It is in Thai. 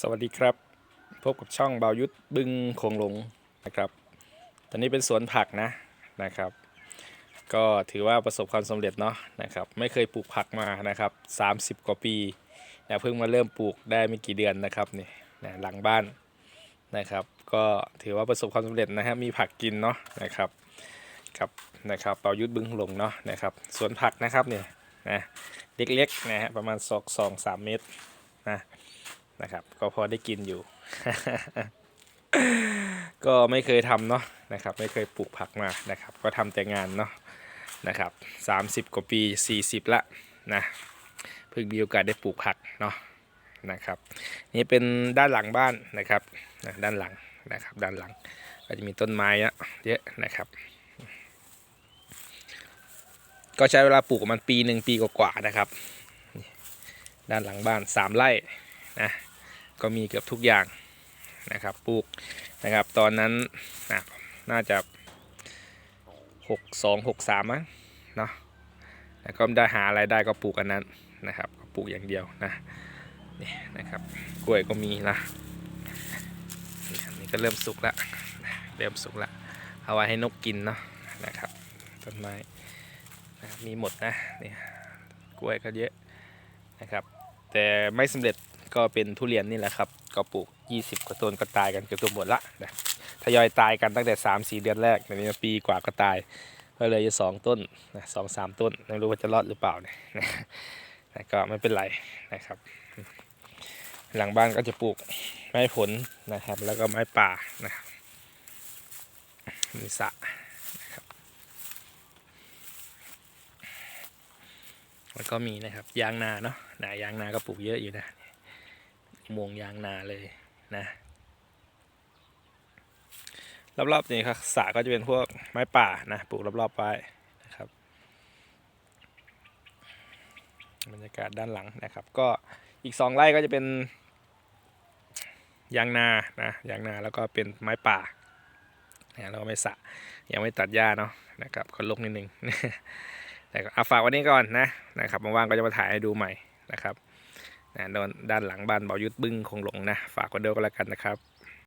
สวัสดีครับ พบกับช่องเบายุทธบึงคงหลงนะครับ ตอนนี้เป็นสวนผักนะนะครับ ก็ถือว่าประสบความสำเร็จเนาะนะครับ ไม่เคยปลูกผักมานะครับ 30 กว่าปีแต่เพิ่งมาเริ่มปลูกได้ไม่กี่เดือนนะครับนี่นะหลังบ้านนะครับ ก็ถือว่าประสบความสำเร็จนะฮะมีผักกินเนาะนะครับครับนะครับเบายุทธบึงหลงเนาะนะครับสวนผักนะครับเนี่ยนะเล็กๆนะฮะประมาณสองสองสามเมตรนะ นะครับ ก็พอได้กินอยู่ ก็ไม่เคยทำเนาะนะครับ ไม่เคยปลูกผักมานะครับ ก็ทำแต่งานเนาะนะครับ30กว่าปี40ละนะเพิ่งมีโอกาสได้ปลูกผักเนาะนะครับ นี่เป็นด้านหลังบ้านนะครับนะด้านหลังนะครับด้านหลังก็จะมีต้นไม้เยอะนะครับ ก็ใช้เวลาปลูกมันปีหนึ่งปีกว่าๆนะครับ ด้านหลังบ้านสามไร่ นะก็มีเกือบทุกอย่างนะครับปลูกนะครับตอนนั้นนะน่าจะหกสองหกสามมั้งเนาะแล้วก็ได้หาอะไรได้ก็ปลูกอันนั้นนะครับก็ปลูกอย่างเดียวนะนี่นะครับกล้วยก็มีนะนี่อันนี้ก็เริ่มสุกแล้วนะเริ่มสุกแล้วเอาไว้ให้นกกินเนาะนะครับต้นไม้นะมีหมดนะนี่กล้วยก็เยอะนะครับ แต่ไม่สำเร็จ ก็เป็นทุเรียนนี่แหละครับ ก็ปลูก 20 กว่าต้นก็ตายกันเกือบตัวหมดละนะทยอยตายกันตั้งแต่ 3-4 เดือนแรกในนี้ปีกว่าก็ตาย ก็เลยจะสองต้นนะสองสามต้นไม่รู้ว่าจะรอดหรือเปล่าเนี่ยนะก็ไม่เป็นไรนะครับ หลังบ้านก็จะปลูกไม้ผลนะครับ แล้วก็ไม้ป่านะครับมีสระนะครับแล้วก็มีนะครับยางนาเนาะนะยางนาก็ปลูกเยอะอยู่นะ อุโมงค์ยางนาเลยนะรอบๆนี้ครับสระก็จะเป็นพวกไม้ป่านะปลูกรอบๆไว้นะครับบรรยากาศด้านหลังนะครับ ก็อีกสองไร่ก็จะเป็นยางนานะยางนาแล้วก็เป็นไม้ป่านะแล้วก็ไม่สระยังไม่ตัดหญ้าเนาะนะครับก็ลกนิดนึงแต่เอาฝากวันนี้ก่อนนะนะครับว่างๆก็จะมาถ่ายให้ดูใหม่นะครับ นะด้านหลังบ้านเบายุทธบึ้งคงหลงนะ ฝากกันด้วยก็แล้วกันนะครับ